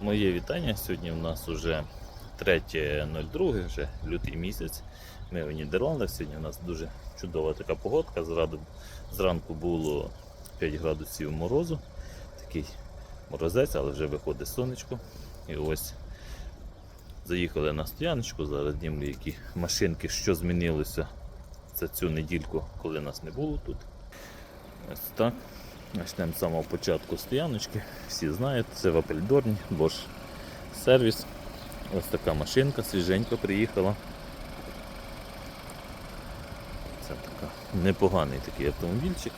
Моє вітання. Сьогодні у нас вже 3.02, вже лютий місяць. Ми в Нідерландах. Сьогодні у нас дуже чудова така погодка. Зранку було 5 градусів морозу. Такий морозець, але вже виходить сонечко. І ось заїхали на стояночку. Зараз дімлю, які машинки, що змінилося за цю недільку, коли нас не було тут. Ось так. Почнемо з самого початку стояночки. Всі знають, це в Апельдорні, Bosch сервіс. Ось така машинка, свіженька приїхала. Це така непоганий такий автомобільчик.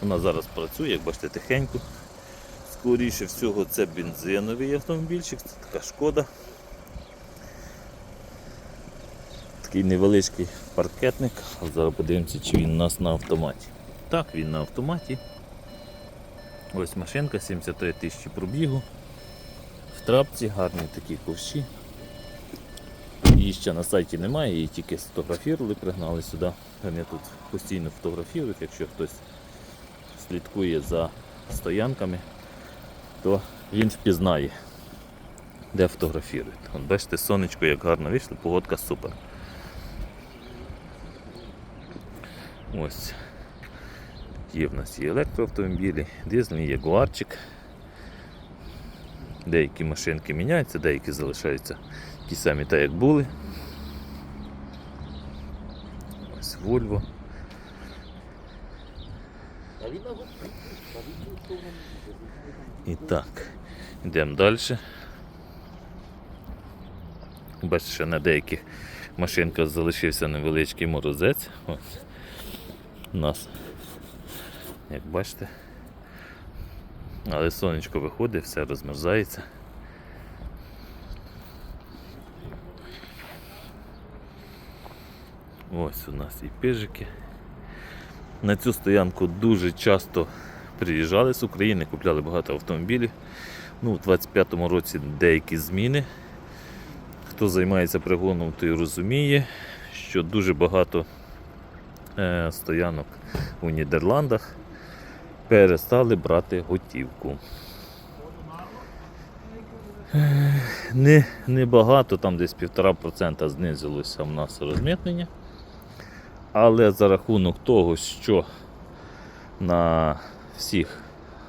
Вона зараз працює, як бачите, тихенько. Скоріше всього це бензиновий автомобільчик, це така шкода. Такий невеличкий паркетник. Зараз подивимося, чи він у нас на автоматі. Так, він на автоматі. Ось машинка 73 тисячі пробігу. В трапці гарні такі ковші. Її ще на сайті немає, її тільки сфотографували, пригнали сюди. Вони тут постійно фотографують, якщо хтось слідкує за стоянками, то він впізнає, де фотографують. От бачите, сонечко як гарно вийшло, погодка супер. Ось Є в нас і електроавтомобілі, дизельний ягуарчик. Деякі машинки міняються, деякі залишаються ті самі так, як були. Ось Volvo. І так, йдемо далі. Бачите, що на деяких машинках залишився невеличкий морозець. Ось. У нас як бачите. Але сонечко виходить, все розмерзається. Ось у нас і пижики. На цю стоянку дуже часто приїжджали з України, купляли багато автомобілів. Ну, У 25-му році деякі зміни. Хто займається пригоном, той розуміє, що дуже багато е, стоянок у Нідерландах перестали брати готівку. Не, не багато, там десь 1,5% знизилося в нас розмитнення. Але за рахунок того, що на всіх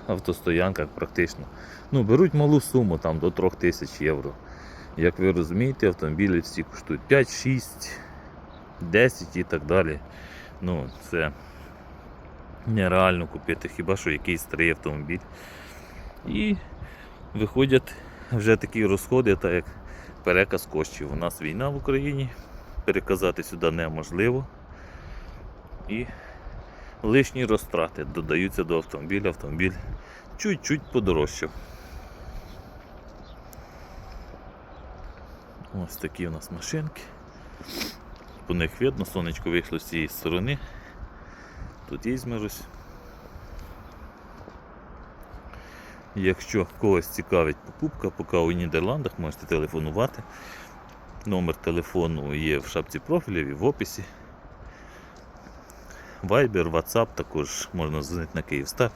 автостоянках практично ну, беруть малу суму там, до 3 тисяч євро. Як ви розумієте, автомобілі всі коштують 5, 6, 10 і так далі. Ну, це нереально купити, хіба що якийсь старий автомобіль. І виходять вже такі розходи, так як переказ коштів. У нас війна в Україні, переказати сюди неможливо. І лишні розтрати додаються до автомобіля, автомобіль чуть-чуть подорожчав. Ось такі у нас машинки. По них видно, сонечко вийшло з цієї сторони. Тут є ізмерусь. Якщо когось цікавить покупка, поки у Нідерландах можете телефонувати. Номер телефону є в шапці профілів і в описі. Viber, WhatsApp також можна дзвонити на Київстар.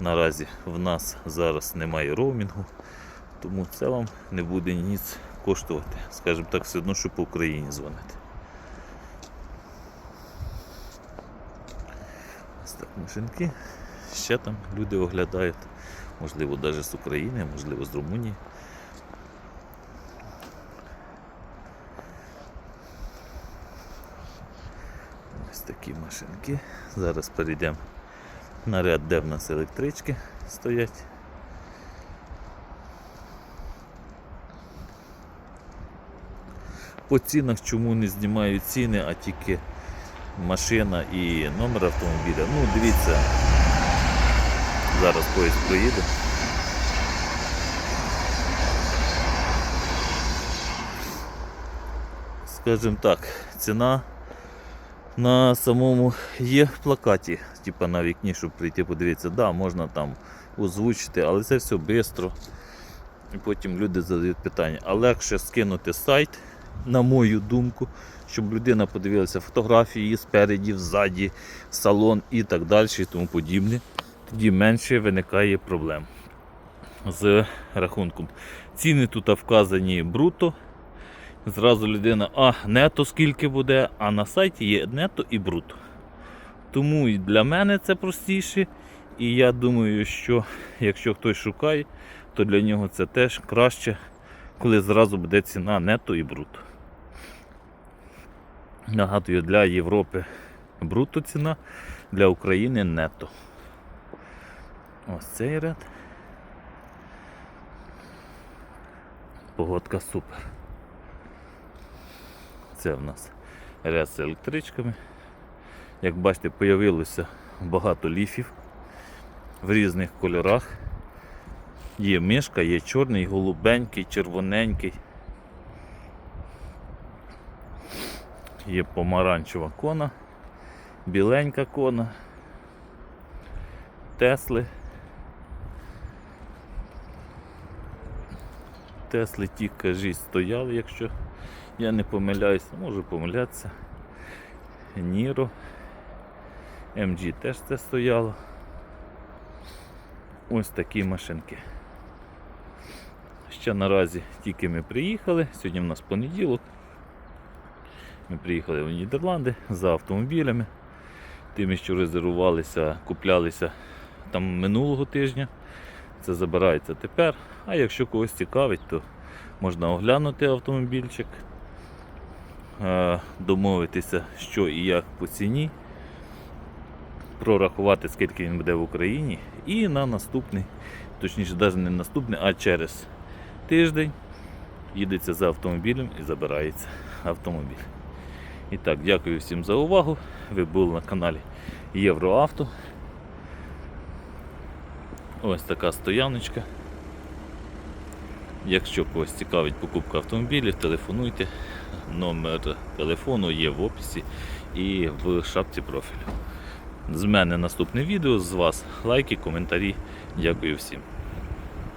Наразі в нас зараз немає роумінгу, тому це вам не буде ніц коштувати. Скажімо так, все одно, що по Україні дзвонити. Ось так машинки. Ще там люди оглядають, можливо, навіть з України, можливо, з Румунії. Ось такі машинки. Зараз перейдемо на ряд, де в нас електрички стоять. По цінах чому не знімають ціни, а тільки машина і номер автомобіля. Ну, дивіться, зараз поїзд проїде. Скажімо так, ціна на самому є в плакаті, типа на вікні, щоб прийти подивитися. Да, можна там озвучити, але це все швидко. І потім люди задають питання. А легше скинути сайт, на мою думку, щоб людина подивилася фотографії спереді, ззаді, салон і так далі, і тому подібне. Тоді менше виникає проблем. з рахунком. Ціни тут вказані бруто. Зразу людина, а нето скільки буде, а на сайті є нето і бруто. Тому і для мене це простіше. І я думаю, що якщо хтось шукає, то для нього це теж краще, коли зразу буде ціна нето і бруто. Нагадую, для Європи бруто ціна, для України нето. Ось цей ряд. Погодка супер. Це в нас ряд з електричками. Як бачите, появилося багато ліфів в різних кольорах. Є мишка, є чорний, голубенький, червоненький. Є помаранчева кона, біленька кона, Тесли. Тесли ті, кажіть, стояли, якщо я не помиляюся, можу помилятися. Ніро. MG теж це стояло. Ось такі машинки. Ще наразі тільки ми приїхали. Сьогодні в нас понеділок. Ми приїхали в Нідерланди за автомобілями. Тими, що резервувалися, куплялися там минулого тижня. Це забирається тепер. А якщо когось цікавить, то можна оглянути автомобільчик, е, домовитися, що і як по ціні, прорахувати, скільки він буде в Україні, і на наступний, точніше, навіть не наступний, а через тиждень їдеться за автомобілем і забирається автомобіль. І так, дякую всім за увагу. Ви були на каналі Євроавто. Ось така стояночка. Якщо когось цікавить покупка автомобілів, телефонуйте. Номер телефону є в описі і в шапці профілю. З мене наступне відео, з вас лайки, коментарі. Дякую всім.